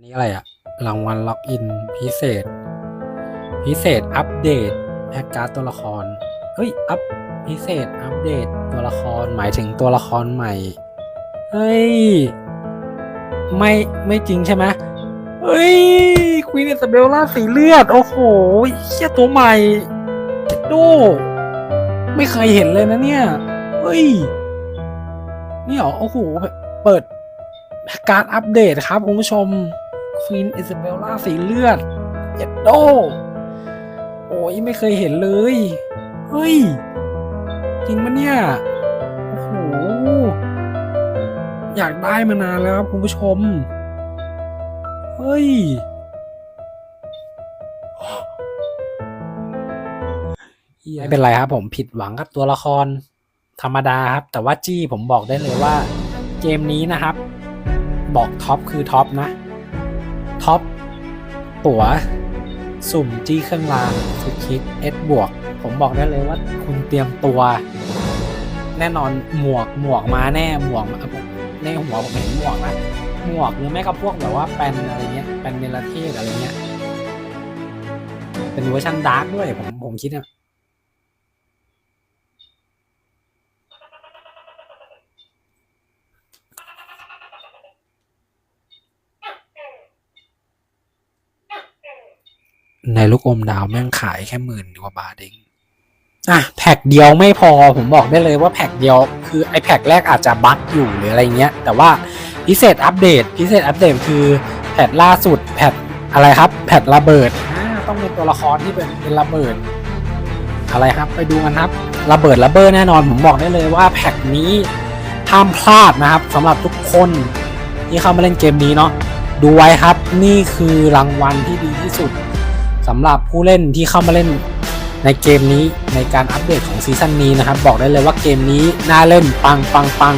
นนี้อะไรอะรางวัลล็อกอินพิเศษ พิเศษอัปเดตแพ็กการ์ดตัวละคร เฮ้ย อัปพิเศษอัปเดตตัวละครหมายถึงตัวละครใหม่ เฮ้ย ไม่ไม่จริงใช่ไหมเฮ้ยควีนอิซาเบลล่าสีเลือด โอ้โหเชี่ยตัวใหม่โดไม่เคยเห็นเลยนะเนี่ย เฮ้ย นี่เหรอ โอ้โห เปิดการอัปเดตครับคุณผู้ชม ควีนอิซาเบลล่าสีเลือดเจ็ดโดโอ้ยไม่เคยเห็นเลย เฮ้ย จริงปะเนี่ย โอ้โห อยากได้มานานแล้วครับคุณผู้ชม เฮ้ย ไม่เป็นไรครับผมผิดหวังกับตัวละครธรรมดาครับ แต่ว่าจี้ผมบอกได้เลยว่า เกมนี้นะครับ บอกท็อปคือท็อปนะ ท็อป ตั๋ว สุ่มจี้เครื่องรางสุดคิดเอสบวก ผมบอกได้เลยว่าคุณเตรียมตัว แน่นอนหมวกหมวกมาแน่หมวกในหัวผมเห็นหมวกนะหมวกหรือไม่ก็พวกแบบว่าแปนอะไรเงี้ยแปนเนลเทศอะไรเงี้ย เป็นเวอร์ชันดาร์กด้วยผมผมคิดอะ ในลูกอมดาวแม่งขายแค่หมื่นกว่าบาทเองอะแพ็กเดียวไม่พอผมบอกได้เลยว่าแพ็กเดียวคือไอแพ็กแรกอาจจะบั๊กอยู่หรืออะไรเงี้ย แต่ว่าพิเศษอัปเดต พิเศษอัปเดตคือแพทล่าสุดแพทอะไรครับแพทระเบิดอ่าต้องเป็นตัวละครที่เป็นเป็นระเบิด อะไรครับไปดูกันครับระเบิดระเบิดแน่นอนผมบอกได้เลยว่าแพ็กนี้ห้ามพลาดนะครับสำหรับทุกคนที่เข้ามาเล่นเกมนี้เนาะดูไว้ครับนี่คือรางวัลที่ดีที่สุด สำหรับผู้เล่นที่เข้ามาเล่นในเกมนี้ในการอัปเดตของซีซั่นนี้นะครับ บอกได้เลยว่าเกมนี้น่าเล่นปังปังปัง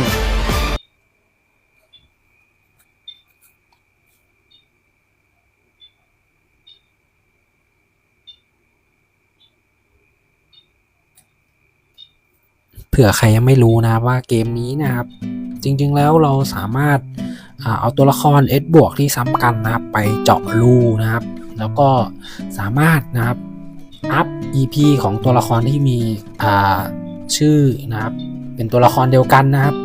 เผื่อใครยังไม่รู้นะว่าเกมนี้นะครับ จริงๆแล้วเราสามารถเอาตัวละคร S บวกที่ซ้ำกันนะครับไปเจาะรูนะครับ แล้วก็สามารถนะครับอัพ EP ของตัวละครที่มีอ่าชื่อนะครับเป็นตัวละครเดียวกันนะครับ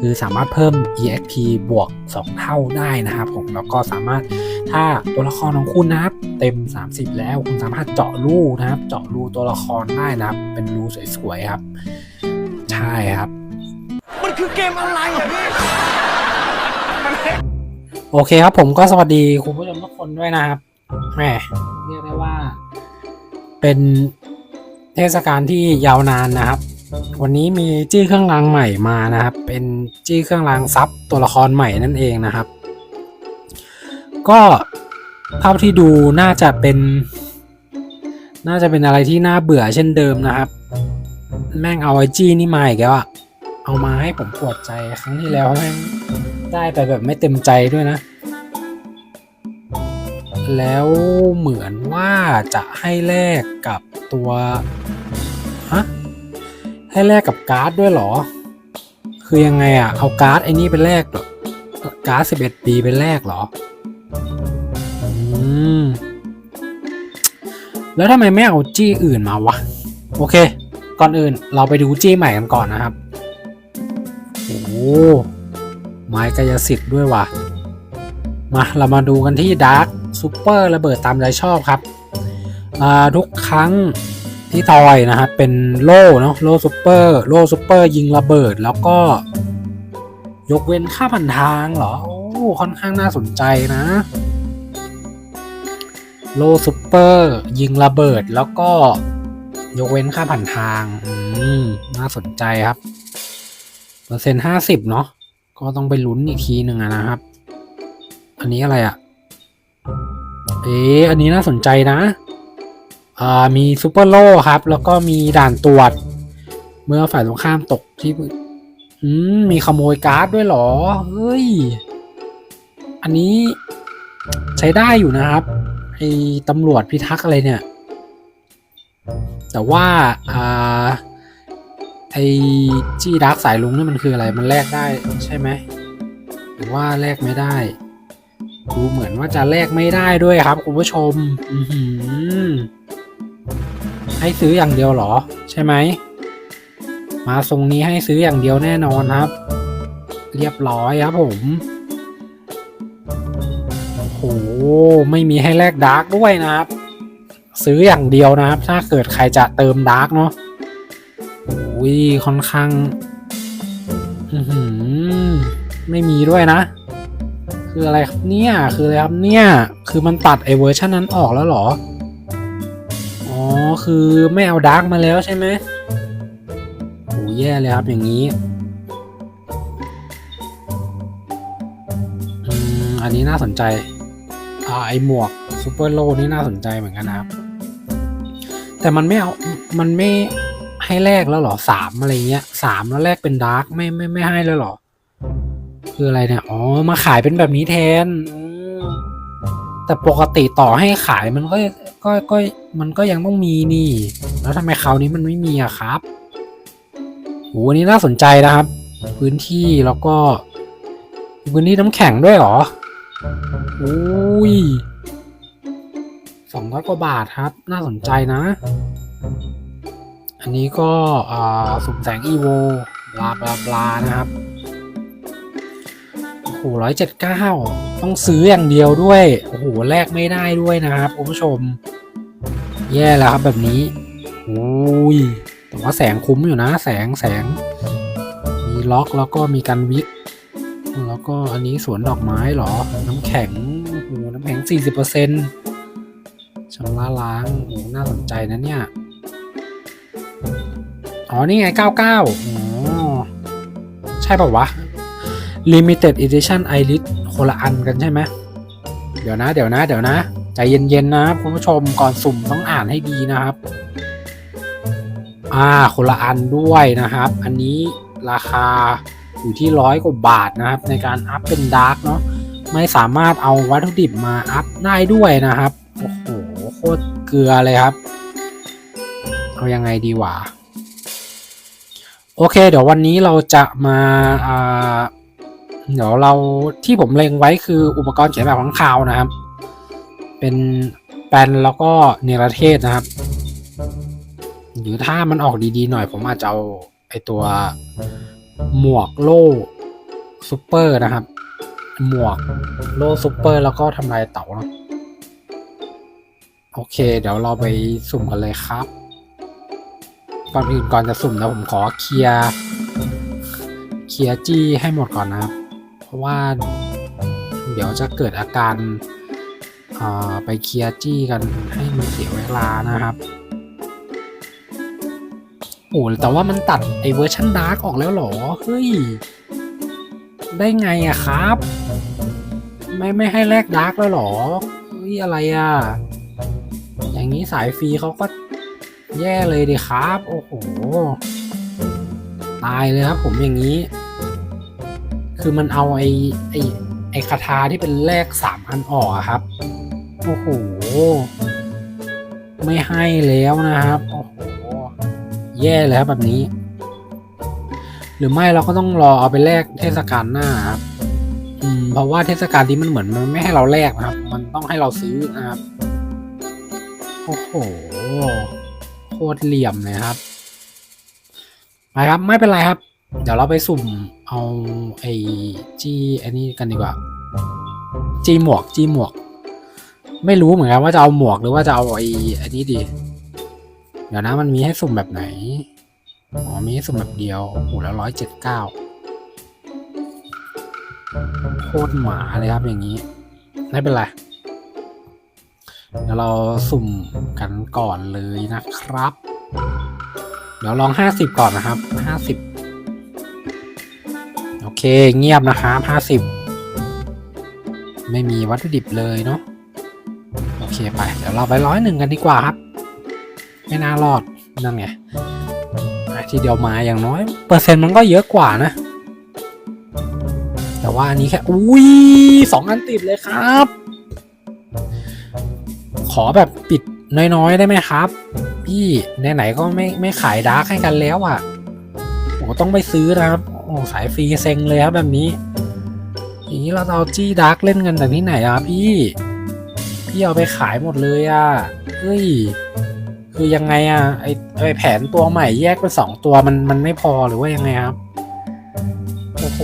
คือสามารถเพิ่ม EXP บวก 2 เท่าได้นะครับผมแล้วก็สามารถถ้าตัวละครของคุณนะครับ เต็ม 30 แล้วคุณสามารถเจาะรูนะครับ เจาะรูตัวละครได้นะครับ เป็นรูสวยๆครับ ใช่ครับ มันคือเกมอะไรอะพี่โอเคครับผมก็สวัสดีคุณผู้ชมทุกคนด้วยนะครับ แหมเรียกได้ว่า เป็นเทศกาลที่ยาวนานนะครับ วันนี้มีจี้เครื่องรางใหม่มานะครับ เป็นจี้เครื่องรางซับตัวละครใหม่นั่นเองนะครับ ก็เท่าที่ดูน่าจะเป็น น่าจะเป็นอะไรที่น่าเบื่อเช่นเดิมนะครับ แม่งเอาไอจี้นี่มาอีกแล้วอะเอามาให้ผมปวดใจครั้งที่แล้วแม่งได้ไปแบบไม่เต็มใจด้วยนะ แล้วเหมือนว่าจะให้แลกกับตัวฮะให้แลกกับการ์ดด้วยหรอ คือยังไงอะเอาการ์ดไอ้นี่ไปแลกหรอการ์ด11ปีไปแลกหรออืมแล้วทำไมไม่เอาจี้อื่นมาวะ โอเค ก่อนอื่นเราไปดูจี้ใหม่กันก่อนนะครับ โอ้ไม้กายสิทธิ์ด้วยว่ะมาเรามาดูกันที่ดาร์ s ซูเปอร์ระเบิดตามใจชอบครับอ่าทุกครั้งที่ทอยนะครับเป็นโล่เนาะโล่ซูเปอร์โล่ซูเปอร์ยิงระเบิดแล้วก็ ยกเว้นค่าพันทางเหรอโอ้ค่อนข้างน่าสนใจนะโล่ซูเปอร์ยิงระเบิดแล้วก็ยกเว้นค่าผ่านทาง อืม น่าสนใจครับ เปอร์เซ็นต์ห้าสิบเนาะก็ต้องไปลุ้นอีกทีหนึ่งอะนะครับ อันนี้อะไรอะ่ะ เอ๊ะอันนี้น่าสนใจนะ อ่า มีซูเปอร์โล่ครับ แล้วก็มีด่านตรวจ เมื่อฝ่ายตรงข้ามตกที่ อืม มีขโมยการ์ดด้วยหรอ เฮ้ย อันนี้ใช้ได้อยู่นะครับ ไอ้ตำรวจพิทักษ์อะไรเนี่ย แต่ว่า อ่า ไอ้จี้ดักสายลุงนี่มันคืออะไร มันแลกได้ใช่ไหม หรือว่าแลกไม่ได้ ดูเหมือนว่าจะแลกไม่ได้ด้วยครับคุณผู้ชมให้ซื้ออย่างเดียวหรอ ใช่ไหม มาทรงนี้ให้ซื้ออย่างเดียวแน่นอนครับ เรียบร้อยครับผมโอ้โหไม่มีให้แลกดาร์กด้วยนะครับ ซื้ออย่างเดียวนะครับ ถ้าเกิดใครจะเติมดาร์กเนาะโอ้ยค่อนข้างไม่มีด้วยนะ คืออะไรครับเนี่ยคืออะไรครับเนี่ยคือมันตัดไอเวอร์ชันนั้นออกแล้วเหรออ๋อคือไม่เอาดาร์กมาแล้วใช่ไหมโอ้แย่เลยครับอย่างนี้อืมอันนี้น่าสนใจอ่าไอหมวกซูเปอร์โลนี่น่าสนใจเหมือนกันนะครับ แต่มันไม่เอามันไม่ให้แลกแล้วเหรอสามอะไรเงี้ยสามแล้วแลกเป็นดาร์กไม่ไม่ไม่ให้แล้วเหรอ คืออะไรเนี่ย อ๋อ มาขายเป็นแบบนี้แทน แต่ปกติต่อให้ขายมันก็ก็ก็มันก็ยังต้องมีนี่ แล้วทำไมคราวนี้มันไม่มีอะครับโหอันนี้น่าสนใจนะครับ พื้นที่แล้วก็พื้นที่น้ำแข็งด้วยเหรออุ้ยสองร้อยกว่าบาทครับ น่าสนใจนะ อันนี้ก็สุ่มแสงอีโว บลาบลาบลานะครับ โอ้โหร้อยเจ็ดเก้าต้องซื้ออย่างเดียวด้วย โอ้โห แลกไม่ได้ด้วยนะครับคุณผู้ชม แย่แล้วครับแบบนี้โอ้ย แต่ว่าแสงคุ้มอยู่นะ แสงแสง มีล็อกแล้วก็มีการวิก แล้วก็อันนี้สวนดอกไม้เหรอ น้ำแข็ง โอ้โห น้ำแข็งสี่สิบเปอร์เซ็นต์ชำระล้าง โอ้ น่าสนใจนะเนี่ย อ๋อ นี่ไง 99อ๋อ ใช่ป่าววะ Limited Edition Iris คนละอันกันใช่ไหมเดี๋ยวนะ เดี๋ยวนะ เดี๋ยวนะ ใจเย็นๆนะครับคุณผู้ชมก่อนสุ่มต้องอ่านให้ดีนะครับ อ่าคนละอันด้วยนะครับ อันนี้ราคาอยู่ที่ร้อยกว่าบาทนะครับ ในการอัพเป็นดาร์กเนาะไม่สามารถเอาวัตถุดิบมาอัพได้ด้วยนะครับ โอ้โหโคตรเกลือเลยครับ เอายังไงดีวะโอเค เดี๋ยววันนี้เราจะมาอ่า เดี๋ยวเราที่ผมเล็งไว้คืออุปกรณ์เขียนแบบของข่าวนะครับ เป็นแปนแล้วก็เนรเทศนะครับ หรือถ้ามันออกดีๆหน่อย ผมอาจจะเอาไอตัวหมวกโล่ซูเปอร์นะครับ หมวกโล่ซูเปอร์แล้วก็ทำลายเต่าเนะโอเค เดี๋ยวเราไปสุ่มกันเลยครับ ก่อนอื่นก่อนจะสุ่มนะผมขอเคลียร์เคลียร์จี้ให้หมดก่อนนะครับ เพราะว่า เดี๋ยวจะเกิดอาการไปเคลียร์จี้กันให้มันเสียเวลานะครับโอ้แต่ว่ามันตัดไอเวอร์ชันดาร์กออกแล้วเหรอ เฮ้ย ได้ไงอะครับ ไม่ไม่ให้แลกดาร์กแล้วเหรอ เฮ้ย อะไรอะอย่างนี้สายฟรีเขาก็แย่เลยดิครับ โอ้โห ตายเลยครับผมอย่างนี้ คือมันเอาไอ้ไอไอคาถาที่เป็นแลกสามอันออกอะครับ โอ้โห ไม่ให้แล้วนะครับ โอ้โห แย่เลยครับแบบนี้ หรือไม่เราก็ต้องรอเอาไปแลกเทศกาลหน้าครับอืมเพราะว่าเทศกาลนี้มันเหมือนมันไม่ให้เราแลกนะครับ มันต้องให้เราซื้อนะครับ โอ้โห โคตรเหลี่ยมเลยครับไปครับ ไม่เป็นไรครับ เดี๋ยวเราไปสุ่มเอาไอ้จี้อันนี้กันดีกว่า จี้หมวกจี้หมวก ไม่รู้เหมือนกันว่าจะเอาหมวกหรือว่าจะเอาไอ้อันนี้ดี เดี๋ยวนะมันมีให้สุ่มแบบไหน อ๋อมีให้สุ่มแบบเดียวโอ้โหแล้วร้อยเจ็ดเก้าโคตรหมาเลยครับอย่างนี้ ไม่เป็นไรเดี๋ยวเราสุ่มกันก่อนเลยนะครับ เดี๋ยวลองห้าสิบก่อนนะครับห้าสิบ เค เงียบนะครับห้าสิบไม่มีวัตถุดิบเลยเนาะโอเคไป เดี๋ยวเราไปร้อยหนึ่งกันดีกว่าครับ ไม่น่ารอด นั่นไงทีเดียวมาอย่างน้อย เปอร์เซ็นต์มันก็เยอะกว่านะ แต่ว่าอันนี้แค่ อุ้ยสองอันติดเลยครับ ขอแบบปิดน้อยๆ ได้ไหมครับ พี่ไหนๆก็ไม่ไม่ขายดาร์กให้กันแล้วอะ่ะโอ้ต้องไปซื้อนะครับ โอ้สายฟรีเซ็งเลยครับแบบนี้อย่างนี้เราเอาจี้ดาร์กเล่นกันจากที่ไหนอะพี่ พี่เอาไปขายหมดเลยอะเฮ้ยคือยังไงอะไอไอแผนตัวใหม่แยกเป็นสองตัวมันมันไม่พอหรือว่ายังไงครับโอ้โห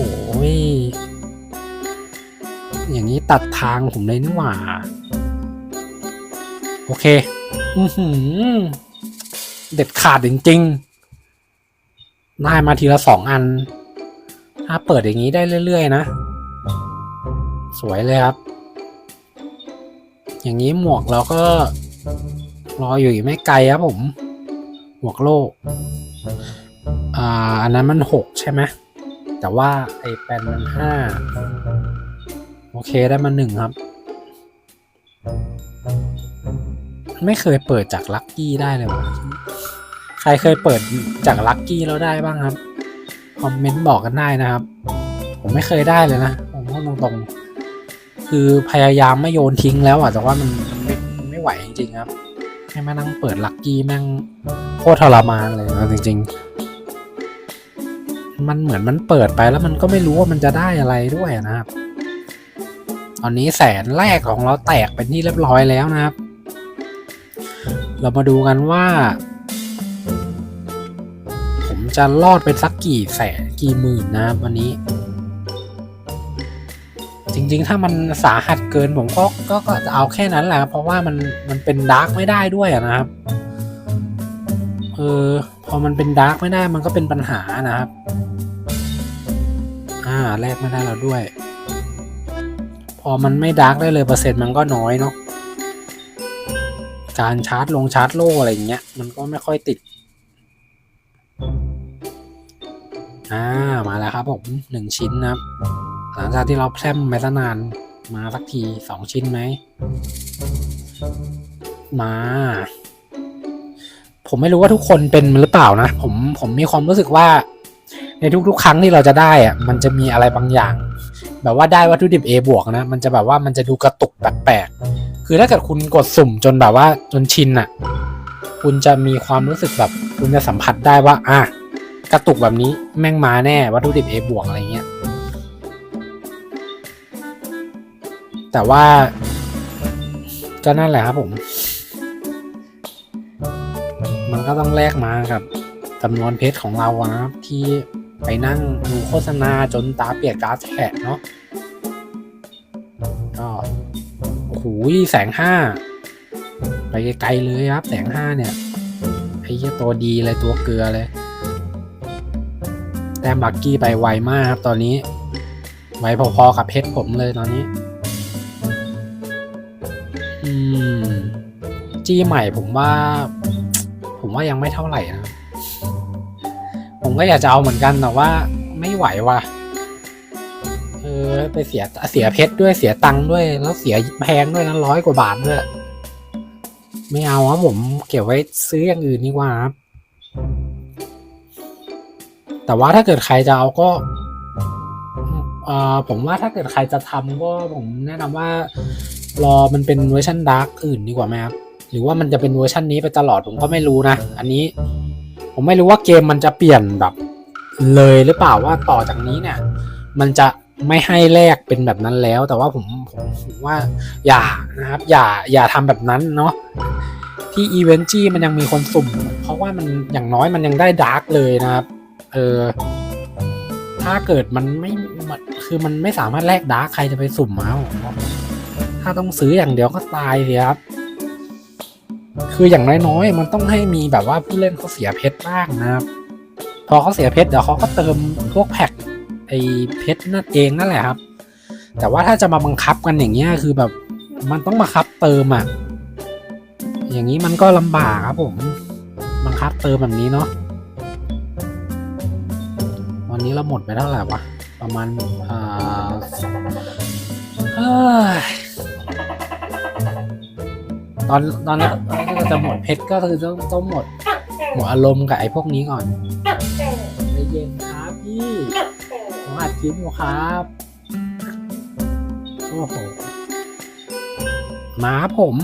อย่างนี้ตัดทางผมเลยนี่หว่า โอเค อือหือ เด็ดขาดจริงๆได้มาทีละสองอัน ถ้าเปิดอย่างนี้ได้เรื่อย ๆ นะ สวยเลยครับ อย่างนี้หมวกเราก็ รออยู่อีกไม่ไกลครับผม หมวกโลก อ่า อันนั้นมันหกใช่ไหมแต่ว่าไอ้แปนมันห้าโอเคได้มาหนึ่งครับ ไม่เคยเปิดจากลัคกี้ได้เลยวะใครเคยเปิดจากลัคกี้แล้วได้บ้างครับ อมเมนต์บอกกันได้นะครับ ผมไม่เคยได้เลยนะ ผมพูดตรงๆ คือพยายามไม่โยนทิ้งแล้วอะแต่ว่ามันไม่ไม่ไหวจริงๆครับ ให้มานั่งเปิดลัคกี้แม่งโคตรทรมานเลยนะจริง ๆ มันเหมือนมันเปิดไปแล้วมันก็ไม่รู้ว่ามันจะได้อะไรด้วยนะครับ ตอนนี้แสนแรกของเราแตกเป็นที่เรียบร้อยแล้วนะครับ เรามาดูกันว่า จะรอดไปสักกี่แสนกี่หมื่นนะวันนี้ จริงๆ ถ้ามันสาหัสเกินผมก็ก็ก็จะเอาแค่นั้นแหละเพราะว่ามันมันเป็นดาร์กไม่ได้ด้วยนะครับเออพอมันเป็นดาร์กไม่ได้มันก็เป็นปัญหานะครับ อ่าแลกไม่ได้แล้วด้วย พอมันไม่ดาร์กได้เลยเปอร์เซ็นต์มันก็น้อยเนาะการชาร์จลงชาร์จโล่อะไรอย่างเงี้ยมันก็ไม่ค่อยติด อ่ามาแล้วครับผมหนึ่งชิ้นนะครับหลังจากที่เราแพร่มไปตั้งนานมาสักทีสองชิ้นไหมมา ผมไม่รู้ว่าทุกคนเป็นหรือเปล่านะ ผมผมมีความรู้สึกว่า ในทุกๆ ครั้งที่เราจะได้อะมันจะมีอะไรบางอย่าง แบบว่าได้วัตถุดิบ A บวกนะ มันจะแบบว่ามันจะดูกระตุกแปลกๆคือถ้าเกิดคุณกดสุ่มจนแบบว่าจนชินอะคุณจะมีความรู้สึกแบบ คุณจะสัมผัสได้ว่า อะ กระตุกแบบนี้แม่งมาแน่วัตถุดิบ A บวกอะไรเงี้ย แต่ว่า ก็นั่นแหละครับผม มันก็ต้องแลกมากับจำนวนเพชรของเราครับที่ไปนั่งดูโฆษณาจนตาเปียกกาแฉะเนาะก็โอ้โหแสงห้าไปไกลๆเลยครับ แสงห้าเนี่ยไอ้เหี้ยตัวดีเลยตัวเกลือเลย แต้มบักกี้ไปไวมากครับตอนนี้ ไวพอๆกับเพชรผมเลยตอนนี้ อืม จี้ใหม่ผมว่า ผมว่ายังไม่เท่าไหร่นะ ผมก็อยากจะเอาเหมือนกันแต่ว่า ไม่ไหวว่ะ เออ ไปเสียเสียเพชรด้วยเสียตังค์ด้วย แล้วเสียแพงด้วยนะร้อยกว่าบาทด้วยไม่เอาครับผมเก็บไว้ซื้ออย่างอื่นดีกว่าครับ แต่ว่าถ้าเกิดใครจะเอาก็เอ่อผมว่าถ้าเกิดใครจะทำก็ผมแนะนำว่ารอมันเป็นเวอร์ชันดาร์กอื่นดีกว่าไหมครับ หรือว่ามันจะเป็นเวอร์ชันนี้ไปตลอดผมก็ไม่รู้นะ อันนี้ ผมไม่รู้ว่าเกมมันจะเปลี่ยนแบบ เลยหรือเปล่าว่าต่อจากนี้เนี่ย มันจะไม่ให้แลกเป็นแบบนั้นแล้ว แต่ว่าผมผมผมว่าอย่านะครับ อย่าอย่าทำแบบนั้นเนาะที่อีเวนต์จี้มันยังมีคนสุ่ม เพราะว่ามันอย่างน้อยมันยังได้ดาร์กเลยนะครับ เออ ถ้าเกิดมันไม่คือมันไม่สามารถแลกดาร์กใครจะไปสุ่มมาผมว่าถ้าต้องซื้ออย่างเดียวก็ตายเลยครับ คืออย่างน้อยๆมันต้องให้มีแบบว่าผู้เล่นเขาเสียเพชรบ้างนะครับ พอเขาเสียเพชรเดี๋ยวเขาก็เติมพวกแพ็คไอเพชรนั่นเองนั่นแหละครับ แต่ว่าถ้าจะมาบังคับกันอย่างเงี้ยคือแบบมันต้องบังคับเติมอะ อย่างนี้มันก็ลำบากครับผม บังคับเติมแบบนี้เนาะ นี้เราหมดไปเท่าไหร่วะ ประมาณอ่าตอนตอนนี้ก็จะหมดเพชรก็คือต้องต้องหมด หมดอารมณ์กับไอ้พวกนี้ก่อนใจเย็นครับพี่ผมอัดคลิปอยู่ครับโอ้โหมาครับผม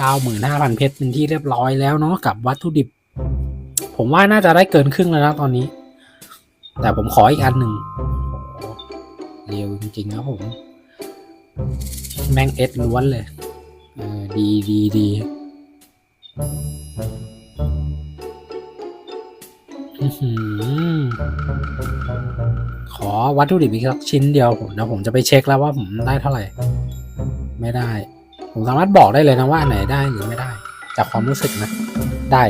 95,000เพชรเป็นที่เรียบร้อยแล้วเนาะกับวัตถุดิบ ผมว่าน่าจะได้เกินครึ่งแล้วนะตอนนี้ แต่ผมขออีกอันหนึ่งเร็วจริงๆครับผม แม่งเอสล้วนเลยเออดีดีดีอขอวัตถุดิบอีกสักชิ้นเดียวผมนะผมจะไปเช็คแล้วว่าผมได้เท่าไหร่ ไม่ได้ ผมสามารถบอกได้เลยนะว่าอันไหนได้หรือไม่ได้ จากความรู้สึกนะ ได้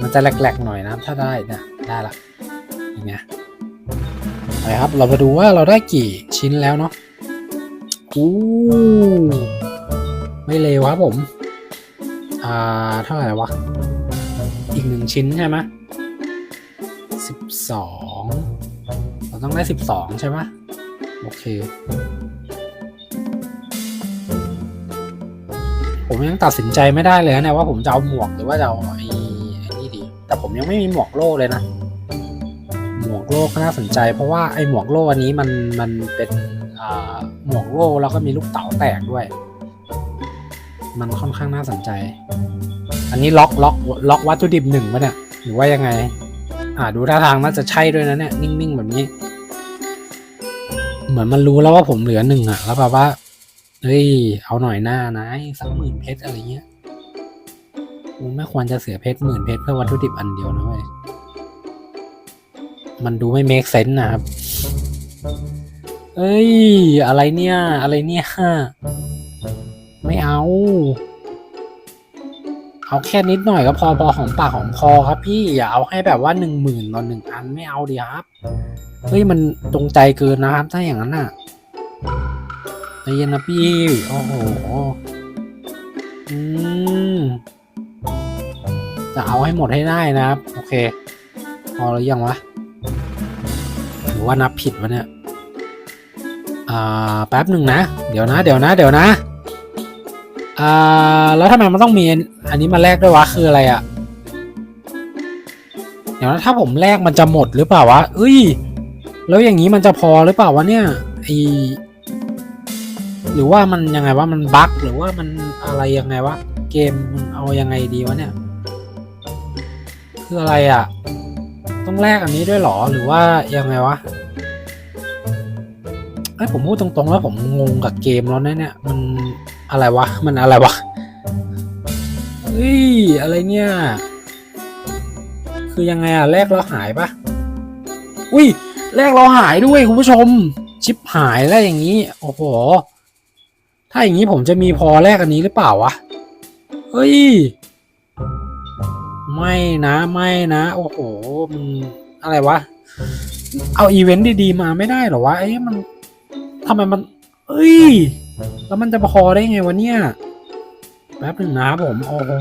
มันจะแหลกๆหน่อยนะถ้าได้นี่ยได้ละอย่างเงี้ยไปครับ เรามาดูว่าเราได้กี่ชิ้นแล้วเนาะอู้ไม่เลวครับผม อ่าเท่าไหร่วะ อีกหนึ่งชิ้นใช่ไหมสิบสองเราต้องได้สิบสองใช่ไหมโอเค ผมยังตัดสินใจไม่ได้เลยนะว่าผมจะเอาหมวกหรือว่าจะเอาไอ้ แต่ผมยังไม่มีหมวกโล่เลยนะ หมวกโล่ก็น่าสนใจ เพราะว่าไอหมวกโล่อันนี้มันมันเป็นหมวกโล่แล้วก็มีลูกเต๋าแตกด้วย มันค่อนข้างน่าสนใจ อันนี้ล็อกล็อกล็อกวัตถุดิบหนึ่งปะเนี่ยหรือว่ายังไง อ่าดูท่าทางน่าจะใช่ด้วยนะเนี่ยนิ่งๆแบบนี้ เหมือนมันรู้แล้วว่าผมเหลือหนึ่งอะแล้วแบบว่าเฮ้ยเอาหน่อยหน้านะสักหมื่นเพชรอะไรเงี้ย กูไม่ควรจะเสียเพชรหมื่นเพชรเพื่อวัตถุดิบอันเดียวนะเว้ย มันดูไม่ make sense นะครับ เอ้ย อะไรเนี่ย อะไรเนี่ย ไม่เอา เอาแค่นิดหน่อยก็พอพอของปากของคอครับพี่อย่าเอาให้แบบว่าหนึ่งหมื่นต่อหนึ่งอันไม่เอาดีครับ เฮ้ยมันตรงใจเกินนะครับ ถ้าอย่างนั้นอะใจเย็นนะพี่ โอ้โห จะเอาให้หมดให้ได้นะครับ โอเค พอหรือยังวะ หรือว่านับผิดวะเนี่ย อ่า แป๊บหนึ่งนะ เดี๋ยวนะ เดี๋ยวนะ เดี๋ยวนะ อ่า แล้วทำไมมันต้องมี อันนี้มาแลกด้วยวะ คืออะไรอะ่ะ เดี๋ยวนะถ้าผมแลกมันจะหมดหรือเปล่าวะเอ้ย แล้วอย่างนี้มันจะพอหรือเปล่าวะเนี่ย ไอหรือว่ามันยังไงวะมันบั๊กหรือว่ามันอะไรยังไงวะ เกมมันเอายังไงดีวะเนี่ย คืออะไรอะ่ะ ต้องแลกอันนี้ด้วยหรอหรือว่ายังไงวะไอ้ผมพูดตรงๆแล้วผมงงกับเกมแล้วนะเนี่ยมันอะไรวะ มันอะไรวะเฮ้ยอะไรเนี่ย คือยังไงอะแลกแล้วหายปะอุ้ยแลกเราหายด้วยคุณผู้ชม ชิปหายแล้วอย่างนี้ โอ้โห ถ้าอย่างนี้ผมจะมีพอแลกอันนี้หรือเปล่าวะ เฮ้ย ไม่นะไม่นะ โอ้โหมันอะไรวะ เอาอีเวนต์ดีๆมาไม่ได้เหรอวะเอ้ยมันทำไมมัน เอ้ย แล้วมันจะพอได้ไงวะเนี่ย แป๊บหนึ่งนะผมโอ้โห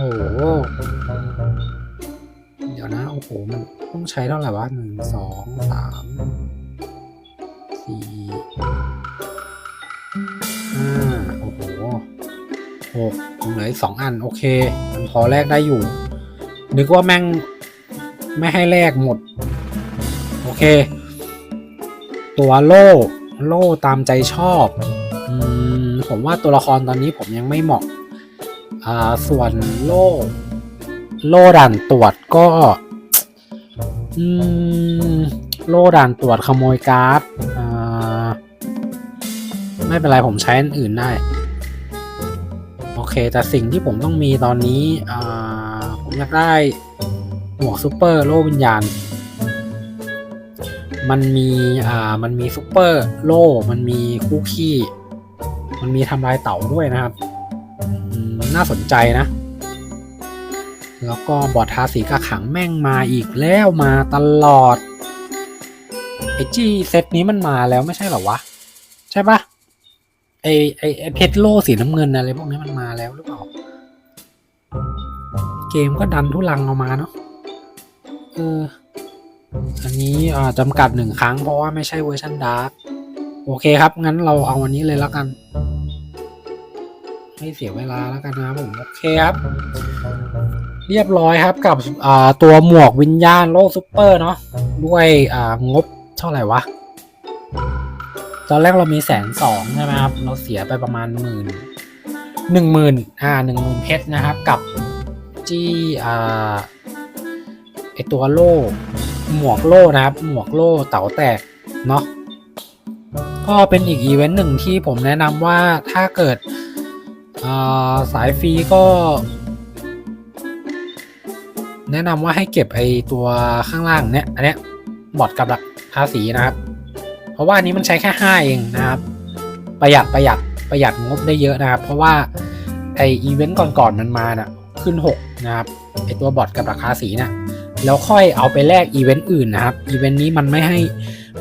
เดี๋ยวนะโอ้โหมันต้องใช้เท่าไหร่วะหนึ่งสองสามสี่ห้าโอ้โหหกเหลืออีกสองอัน โอเค มันพอแลกได้อยู่ นึกว่าแม่งไม่ให้แลกหมด โอเค ตัวโล่โล่ตามใจชอบอมผมว่าตัวละครตอนนี้ผมยังไม่เหมาะ อ่า ส่วนโล่ โล่ด่านตรวจก็อืมโล่ด่านตรวจขโมยการ์ดอ่าไม่เป็นไรผมใช้อันอื่นได้ โอเค แต่สิ่งที่ผมต้องมีตอนนี้อ่า อยากได้หมวกซูเปอร์โล่วิญญาณ มันมีอ่ามันมีซูเปอร์โล่มันมีคุกกี้ มันมีทำลายเต่าด้วยนะครับ น่าสนใจนะ แล้วก็บอดทาสีกระขังแม่งมาอีกแล้วมาตลอดไอจี้เซตนี้มันมาแล้วไม่ใช่เหรอวะ ใช่ปะไอไอไอเพชรโลสีน้ำเงินอะไรพวกนี้มันมาแล้วหรือเปล่า เกมก็ดันทุลังออกมาเนาะเอออันนี้อ่าจำกัดหนึ่งครั้งเพราะว่าไม่ใช่เวอร์ชันดาร์กโอเคครับ งั้นเราเอาวันนี้เลยแล้วกัน ไม่เสียเวลาแล้วกันนะผม โอเคครับ เรียบร้อยครับกับอ่าตัวหมวกวิญญาณโลกซูเปอร์เนาะด้วยอ่างบเท่าไหร่วะ ตอนแรกเรามีแสนสองใช่ไหมครับ เราเสียไปประมาณหมื่นหนึ่งหมื่นอ่าหนึ่งหมื่นเพชรนะครับกับ จี้อ่ไอตัวโล่ หมวกโล่นะครับ หมวกโล่เต๋าแตกเนาะก็เป็นอีกอีเวนต์หนึ่งที่ผมแนะนำว่าถ้าเกิดาสายฟรีก็ แนะนำว่าให้เก็บไอตัวข้างล่างเนี้ยอันเนี้ยบอดกับหลักภาษีนะครับ เพราะว่านี้มันใช้แค่ห้าเองนะครับ ประหยัดประหยัดประหยัดงบได้เยอะนะครับ เพราะว่าไออีเวนต์ก่อนๆมันมาน่ะขึ้น6 นะครับไอตัวบอทกับราคาสีน่ะแล้วค่อยเอาไปแลกอีเวนต์อื่นนะครับอีเวนต์นี้มันไม่ให้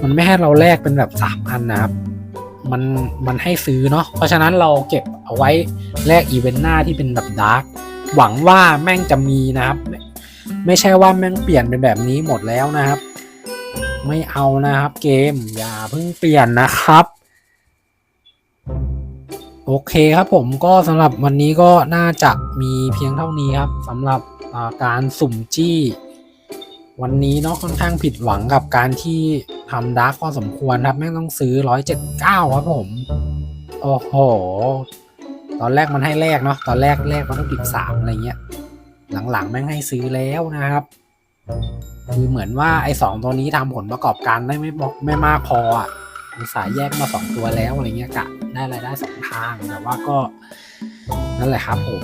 มันไม่ให้เราแลกเป็นแบบ 3 อันนะครับมันมันให้ซื้อเนาะเพราะฉะนั้นเราเก็บเอาไว้แลกอีเวนต์หน้าที่เป็นแบบดาร์กหวังว่าแม่งจะมีนะครับ ไม่ใช่ว่าแม่งเปลี่ยนเป็นแบบนี้หมดแล้วนะครับ ไม่เอานะครับ เกมอย่าเพิ่งเปลี่ยนนะครับ โอเคครับผมก็สำหรับวันนี้ก็น่าจะมีเพียงเท่านี้ครับสำหรับาการสุ่มจี้ วันนี้เนาะค่อนข้างผิดหวังกับการที่ทำดาร์กพอสมควรครับแม่งต้องซื้อ 179 ครับผม โอ้โห ตอนแรกมันให้แลกเนาะตอนแรกแลกมันต้องติดสามอะไรเงี้ย หลังๆ แม่งให้ซื้อแล้วนะครับ คือเหมือนว่าไอ้สองตัวนี้ทำผลประกอบการได้ไม่ไม่มากพออะ อุตสาห์แยกมาสองตัวแล้วอะไรเงี้ยกะได้รายได้สองทางแต่ว่าก็นั่นแหละครับผม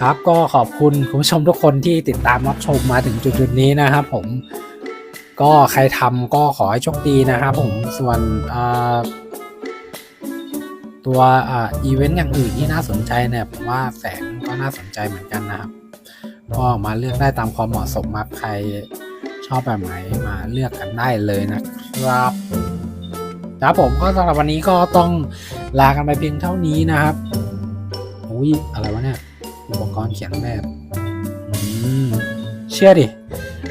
ครับก็ขอบคุณคุณผู้ชมทุกคนที่ติดตามรับชมมาถึงจุดๆนี้นะครับ ผมก็ใครทำก็ขอให้โชคดีนะครับผมส่วนตัวอีเวนต์อย่างอื่นที่น่าสนใจเนี่ยผมว่าแสงก็น่าสนใจเหมือนกันนะครับก็มาเลือกได้ตามความเหมาะสมครับใครชอบแบบไหนมาเลือกกันได้เลยนะครับ ครับผมก็สำหรับวันนี้ก็ต้องลากันไปเพียงเท่านี้นะครับอุ้ยอะไรวะเนี่ยอุปกรณ์เขียนแบบเชื่อดิ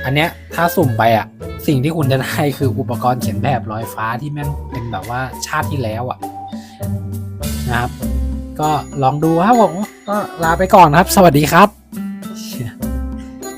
อันเนี้ยถ้าสุ่มไปอะ สิ่งที่คุณจะได้คืออุปกรณ์เขียนแบบลอยฟ้าที่แม่งเป็นแบบว่าชาติที่แล้วอะนะครับ ก็ลองดูครับผมก็ลาไปก่อนครับ สวัสดีครับ